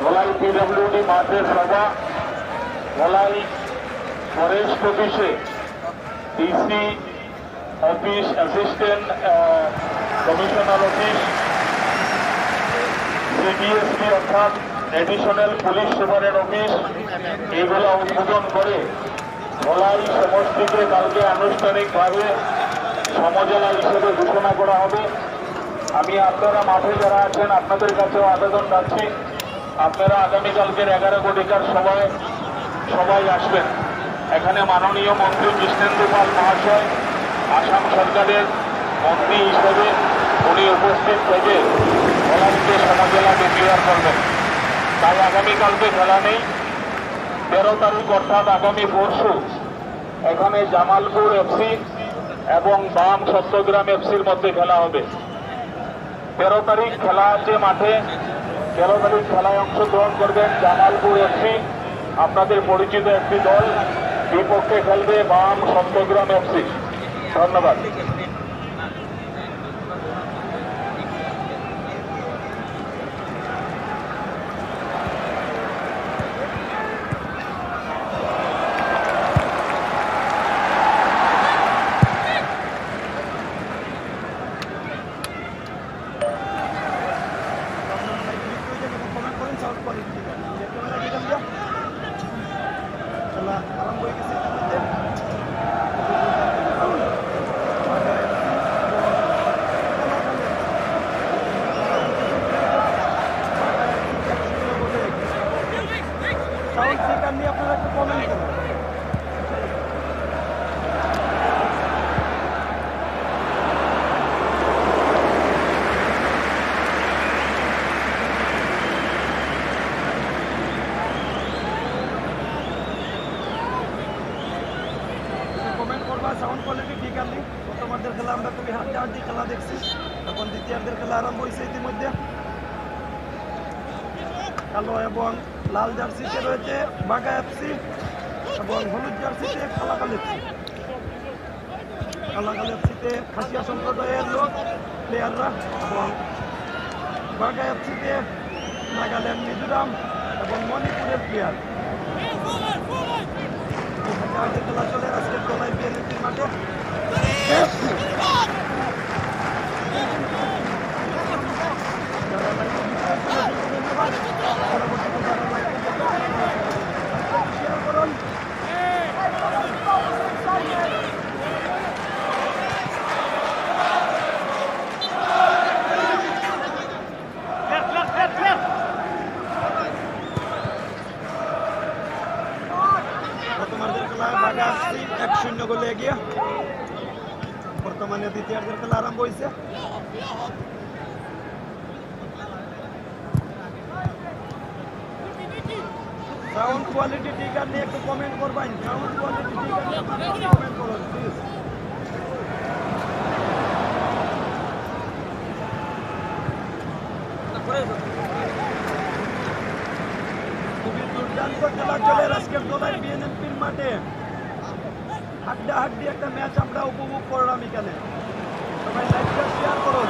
Dhalai PWD মাঠের সভা Dhalai forest অফিসে DC office assistant commissioner office CBSP অর্থাৎ অ্যাডিশনাল পুলিশ সুপারের অফিস এগুলো উদ্বোধন করে ধলাই সমষ্টিকে কালকে আনুষ্ঠানিকভাবে সমজেলা হিসেবে ঘোষণা করা হবে। আমি আপনারা মাঠে যারা আছেন, আপনাদের কাছেও আবেদন রাখছি। আপনারা আগামীকালকের এগারো কোটিকার সভায় সবাই আসবেন। এখানে মাননীয় মন্ত্রী কৃষ্ণেন্দু পাল মহাশয়, আসাম সরকারের মন্ত্রী হিসেবে উনি উপস্থিত থেকে ধলাইকে সমজেলা ডিক্লেয়ার করবেন। তাই আগামীকালকে খেলা নেই। তেরো তারিখ অর্থাৎ আগামী পরশু এখানে জামালপুর এফসি এবং বাম সত্যগ্রাম এফসির মধ্যে খেলা হবে। তেরো তারিখ খেলা আছে মাঠে। তেরো খেলায় অংশগ্রহণ করবেন জামালপুর এফসি আপনাদের পরিচিত একটি দল, বিপক্ষে খেলবে বাম সত্যগ্রাম এফসি ধন্যবাদ। করে সাউন্ড কোয়ালিটি ঠিক আছে। প্রথমার্ধের খেলা আমরা খুবই হাড্ডাহাড্ডি খেলা দেখছি। এখন দ্বিতীয়ার্ধের খেলা আরম্ভ হয়েছে ইতিমধ্যে। কালো এবং লাল জার্সিতে রয়েছে বাগা এফসি এবং হলুদ জার্সিতে কালাকাল এফসি কালাকাল এফসিতে খাসিয়া সম্প্রদায়ের লোক প্লেয়াররা এবং বাগা এফসিতে নাগাল্যান্ড মিজোরাম এবং মণিপুরের প্লেয়ার হাড্ডাহাড্ডি খেলা চলে আজকের দলাই বিএনপির মাঠে প্রথমার্ধের খেলায় বাগা আসছি এক শূন্য গোলে এগিয়ে বর্তমানে দ্বিতীয়ার্ধের খেলা আরম্ভ হয়েছে সাউন্ড কোয়ালিটি ঠিক আছে একটু কমেন্ট করবেন সাউন্ড কোয়ালিটি ঠিক আছে কমেন্ট করুন প্লিজ খুবই দুর্দান্ত খেলা চলে আজকের দোলাই বিএনএনপির মাঠে হাড্ডা হাড্ডি একটা ম্যাচ আমরা উপভোগ করলাম এখানে। সবাই লাইভটা শেয়ার করুন